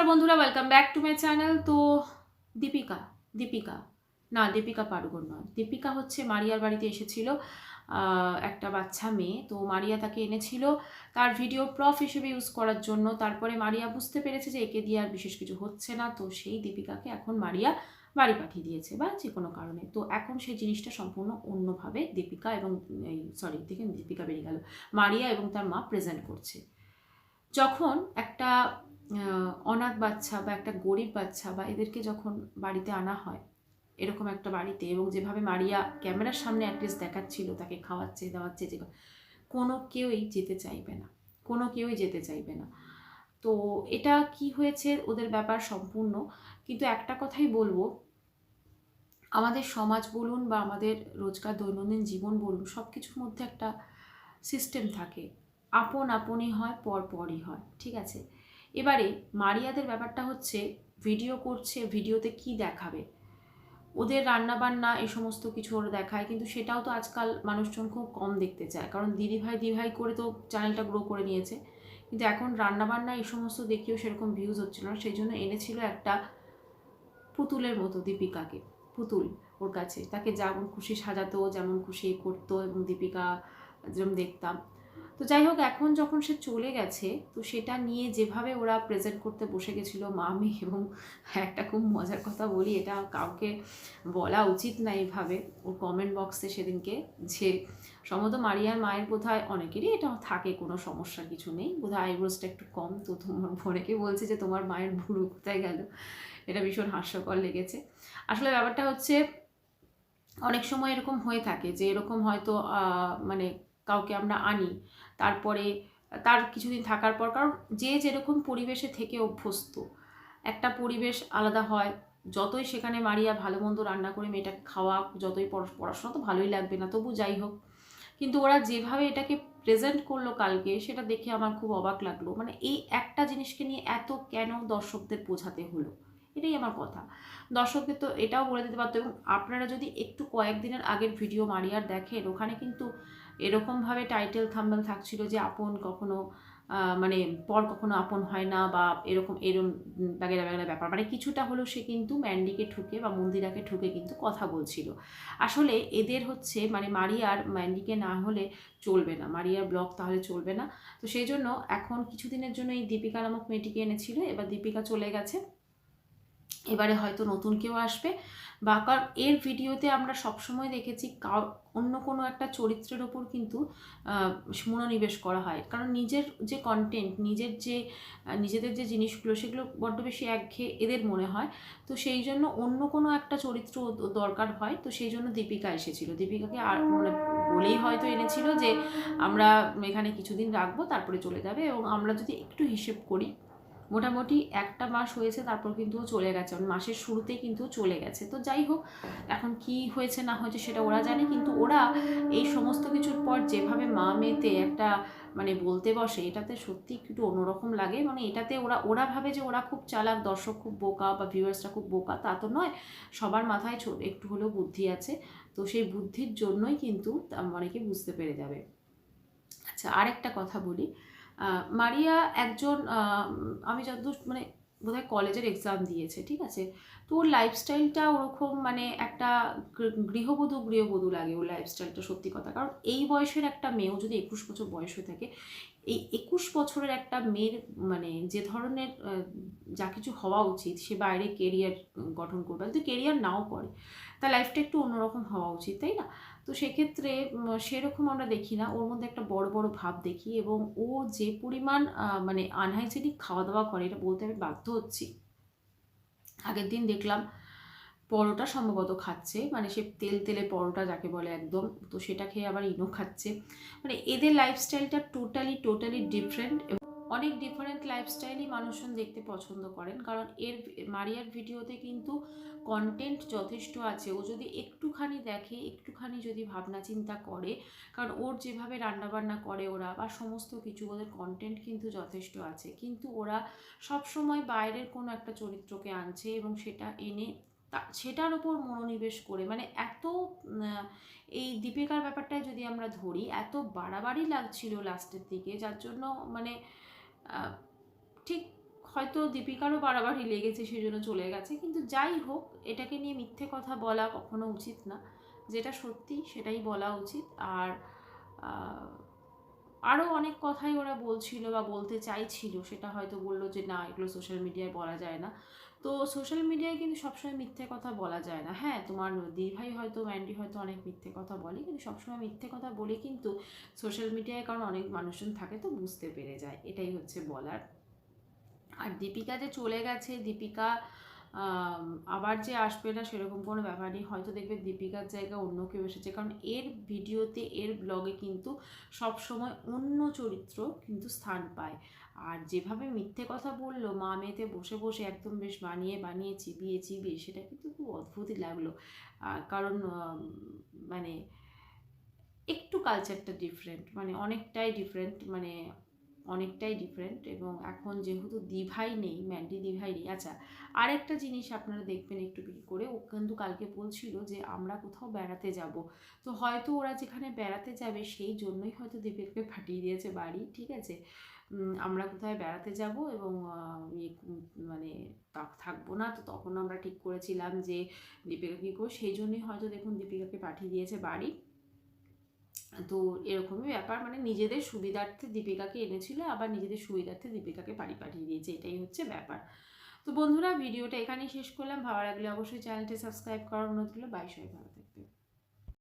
নমস্কার বন্ধুরা welcome back to my channel তো দীপিকা দীপিকা, না, দীপিকা পাড়ুগোন নয়। দীপিকা হচ্ছে মারিয়ার বাড়িতে এসেছিল একটা বাচ্চা মেয়ে। তো মারিয়া তাকে এনেছিল তার ভিডিও প্রফ হিসেবে ইউজ করার জন্য। তারপরে মারিয়া বুঝতে পেরেছে যে একে দিয়ে আর বিশেষ কিছু হচ্ছে না। তো সেই দীপিকাকে এখন মারিয়া বাড়ি পাঠিয়ে দিয়েছে, বা যে কোনো কারণে। তো এখন সেই জিনিসটা সম্পূর্ণ অন্যভাবে দীপিকা এবং, এই সরি দেখেন, দীপিকা বেরিয়ে গেল। মারিয়া এবং তার মা প্রেজেন্ট করছে। যখন একটা অনাথ বাচ্চা বা একটা গরিব বাচ্চা বা এদেরকে যখন বাড়িতে আনা হয়, এরকম একটা বাড়িতে এবং যেভাবে মারিয়া ক্যামেরার সামনে অ্যাটলিস্ট দেখাচ্ছিল, তাকে খাওয়াচ্ছে, দাওয়াচ্ছে, যে কোনো কেউই যেতে চাইবে না, কোনো কেউই যেতে চাইবে না। তো এটা কি হয়েছে ওদের ব্যাপার সম্পূর্ণ, কিন্তু একটা কথাই বলব, আমাদের সমাজ বলুন বা আমাদের রোজকার দৈনন্দিন জীবন বলুন সব কিছুর মধ্যে একটা সিস্টেম থাকে, আপন আপনই হয় পর পরই হয়, ঠিক আছে? এবারে মারিয়াদের ব্যাপারটা হচ্ছে ভিডিও করছে ভিডিওতে কি দেখাবে? ওদের রান্নাবান্না এই সমস্ত কিছু ওরা দেখায়, কিন্তু সেটাও তো আজকাল মানুষজন খুব কম দেখতে চায়। কারণ দিদিভাই দিদিভাই করে তো চ্যানেলটা গ্রো করে নিয়েছে। কিন্তু এখন রান্নাবান্না এই সমস্ত দেখিয়েও সেরকম ভিউজ হচ্ছিল না। সেই জন্য এনেছিল একটা পুতুলের মতো দীপিকাকে। পুতুল ওর কাছে। তাকে যেমন খুশি সাজাতো, যেমন খুশি করতো এবং দীপিকা যেরকম দেখতাম। তো যাই হোক, এখন যখন সে চলে গেছে, তো সেটা নিয়ে যেভাবে ওরা প্রেজেন্ট করতে বসে গেছিল মামি এবং একটা খুব মজার কথা বলি, এটা কাউকে বলা উচিত না এইভাবে। ওর কমেন্ট বক্সে সেদিনকে যে, সম্ভবত মারিয়ার মায়ের বোধহয় অনেকেরই এটা থাকে, কোনো সমস্যা কিছু নেই। বোধহয় আইব্রোসটা একটু কম, তো তোমার অনেকে বলছে যে, তোমার মায়ের ভুরু কোথায় গেল? এটা ভীষণ হাস্যকর লেগেছে। আসলে ব্যাপারটা হচ্ছে, অনেক সময় এরকম হয়ে থাকে যে, এরকম হয়তো মানে কাউকে আমরা আনি। তারপরে, তার কিছুদিন থাকার পর, কারণ যে যেরকম পরিবেশে থেকে অভ্যস্ত, একটা পরিবেশ আলাদা হয়। যতই সেখানে মারিয়া ভালো মন্দ রান্না করে মেয়েটাকে খাওয়া যতই পড়া- পড়াশোনা তো ভালোই লাগবে না, তবু যাই হোক। কিন্তু ওরা যেভাবে এটাকে প্রেজেন্ট করল কালকে, সেটা দেখে আমার খুব অবাক লাগল। মানে এই একটা জিনিসকে নিয়ে এত কেন দর্শকদের বোঝাতে হলো? এটাই আমার কথা। দর্শকদের তো এটাও বলে দিতে পারতো এবং আপনারা যদি একটু কয়েকদিনের আগের ভিডিও মারিয়ার দেখেন, ওখানে কিন্তু এরকমভাবে টাইটেল থাম্বেল থাকছিল যে আপন কখনো মানে পর কখনো আপন হয় না বা এরকম, এরম বাগেরা বাগেরা ব্যাপার। মানে কিছুটা হলেও সে কিন্তু ম্যান্ডিকে ঠুকে বা মন্দিরাকে ঠুকে কিন্তু কথা বলছিল। আসলে এদের হচ্ছে মানে মারিয়ার ম্যান্ডিকে না হলে চলবে না। মারিয়ার ব্লগ তাহলে চলবে না। তো সেই জন্য এখন কিছুদিনের জন্য এই দীপিকা নামক মেয়েটিকে এনেছিল। এবার দীপিকা চলে গেছে। এবারে হয়তো নতুন কেউ আসবে বা কারণ এর ভিডিওতে আমরা সবসময় দেখেছি কাউ, অন্য কোনো একটা চরিত্রের ওপর কিন্তু মনোনিবেশ করা হয়। কারণ নিজের যে কন্টেন্ট নিজের যে, নিজেদের যে জিনিসগুলো, সেগুলো বড্ড বেশি একঘেয়ে এদের মনে হয়। তো সেই জন্য অন্য কোনো একটা চরিত্র দরকার হয়। তো সেই জন্য দীপিকা এসেছিল। দীপিকাকে আর মানে বলেই হয়তো এনেছিল যে, আমরা এখানে কিছুদিন রাখব, তারপরে চলে যাবে এবং আমরা যদি একটু হিসেব করি মোটামুটি একটা মাস হয়েছে, তারপর কিন্তু চলে গেছে। মানে মাসের শুরুতেই কিন্তু চলে গেছে। তো যাই হোক, এখন কি হয়েছে, না হয়েছে সেটা ওরা জানে, কিন্তু ওরা এই সমস্ত কিছুর পর যেভাবে মা মেয়েতে একটা মানে বলতে বসে, এটাতে সত্যি একটু অন্যরকম লাগে। মানে এটাতে ওরা ওরা ভাবে যে ওরা খুব চালাক, দর্শক খুব বোকা বা ভিউয়ার্সরা খুব বোকা, তা তো নয়। সবার মাথায় একটু হলেও বুদ্ধি আছে। তো সেই বুদ্ধির জন্যই কিন্তু অনেকে বুঝতে পেরে যাবে। আচ্ছা আরেকটা কথা বলি। মারিয়া একজন আমি যতদূর মানে বোধহয় কলেজের এক্সাম দিয়েছে, ঠিক আছে? তো ওর লাইফস্টাইলটা ওরকম মানে একটা গৃহবধূ গৃহবধূ লাগে ওর লাইফস্টাইলটা সত্যি কথা। কারণ এই বয়সের একটা মেয়েও যদি একুশ বছর বয়স হয়ে থাকে, এই একুশ বছরের একটা মেয়ের মানে যে ধরনের যা কিছু হওয়া উচিত, সে বাইরে কেরিয়ার গঠন করবে। কিন্তু কেরিয়ার নাও করে, তার লাইফটা একটু অন্যরকম হওয়া উচিত, তাই না? তো সেক্ষেত্রে সেরকম আমরা দেখি না। ওর মধ্যে একটা বড় বড় ভাব দেখি এবং ও যে পরিমাণ মানে আনহাইজেনিক খাওয়া দাওয়া করে, এটা বলতে আমি বাধ্য হচ্ছি। আগের দিন দেখলাম পরোটা সম্ভবত খাচ্ছে মানে সে তেল তেলে পরোটা যাকে বলে একদম, তো সেটা খেয়ে আবার ইনো খাচ্ছে। মানে এদের লাইফস্টাইলটা টোটালি টোটালি ডিফারেন্ট অনেক ডিফারেন্ট লাইফস্টাইলই মানুষজন দেখতে পছন্দ করেন। কারণ এর মারিয়ার ভিডিওতে কিন্তু কন্টেন্ট যথেষ্ট আছে। ও যদি একটুখানি দেখে, একটুখানি যদি ভাবনা চিন্তা করে, কারণ ওর যেভাবে রান্নাবান্না করে ওরা বা সমস্ত কিছু, ওদের কন্টেন্ট কিন্তু যথেষ্ট আছে। কিন্তু ওরা সবসময় বাইরের কোনো একটা চরিত্রকে আনছে এবং সেটা এনে তা, সেটার ওপর মনোনিবেশ করে। মানে এত এই দীপিকার ব্যাপারটায় যদি আমরা ধরি, এত বাড়াবাড়ি লাগছিল লাস্টের দিকে, যার জন্য মানে ঠিক হয়তো দীপিকারও বাড়াবাড়ি লেগেছে সেই জন্য চলে গেছে। কিন্তু যাই হোক, এটাকে নিয়ে মিথ্যে কথা বলা কখনো উচিত না। যেটা সত্যি সেটাই বলা উচিত। আর আরও অনেক কথাই ওরা বলছিল বা বলতে চাইছিল, সেটা হয়তো বলল যে না, এগুলো সোশ্যাল মিডিয়ায় বলা যায় না। তো সোশ্যাল মিডিয়ায় কিন্তু সবসময় মিথ্যে কথা বলা যায় না। হ্যাঁ তোমার দিভাই হয়তো, ম্যান্ডি হয়তো অনেক মিথ্যে কথা বলে, কিন্তু সবসময় মিথ্যে কথা বলে কিন্তু সোশ্যাল মিডিয়ায় কারণ অনেক মানুষজন থাকে তো বুঝতে পেরে যায়। এটাই হচ্ছে বলার। আর দীপিকা যে চলে গেছে, দীপিকা আবার যে আসবে না সেরকম কোনো ব্যাপার নেই। হয়তো দেখবে দীপিকার জায়গায় অন্য কেউ এসেছে। কারণ এর ভিডিওতে, এর ব্লগে কিন্তু সব সময় অন্য চরিত্র কিন্তু স্থান পায়। আর যেভাবে মিথ্যে কথা বলল, মা মেয়েতে বসে বসে একদম বেশ বানিয়ে বানিয়ে চিবিয়ে চিবিয়ে, সেটা কিন্তু খুব অদ্ভুতই লাগল। কারণ মানে একটু কালচারটা ডিফারেন্ট মানে অনেকটাই ডিফারেন্ট মানে অনেকটাই ডিফারেন্ট এবং এখন যেহেতু দিভাই নেই, ম্যান্ডি দিভাই নেই। আচ্ছা আরেকটা জিনিস আপনারা দেখবেন একটু করে, ও কিন্তু কালকে বলছিল যে আমরা কোথাও বেড়াতে যাব। তো হয়তো ওরা যেখানে বেড়াতে যাবে সেই জন্যই হয়তো দীপেরকে ফাটিয়ে দিয়েছে বাড়ি, ঠিক আছে? আমরা কোথায় বেড়াতে যাব এবং ইয়ে মানে থাকব না। তো তখন আমরা ঠিক করেছিলাম যে দীপিকা কী করব? সেই জন্যই হয়তো দেখুন দীপিকাকে পাঠিয়ে দিয়েছে বাড়ি। তো এরকমই ব্যাপার মানে নিজেদের সুবিধার্থে দীপিকাকে এনেছিল, আবার নিজেদের সুবিধার্থে দীপিকাকে বাড়ি পাঠিয়ে দিয়েছে, এটাই হচ্ছে ব্যাপার তো বন্ধুরা, ভিডিওটা এখানেই শেষ করলাম, ভালো লাগলে অবশ্যই চ্যানেলটি সাবস্ক্রাইব করার অনুরোধ হলো বাই।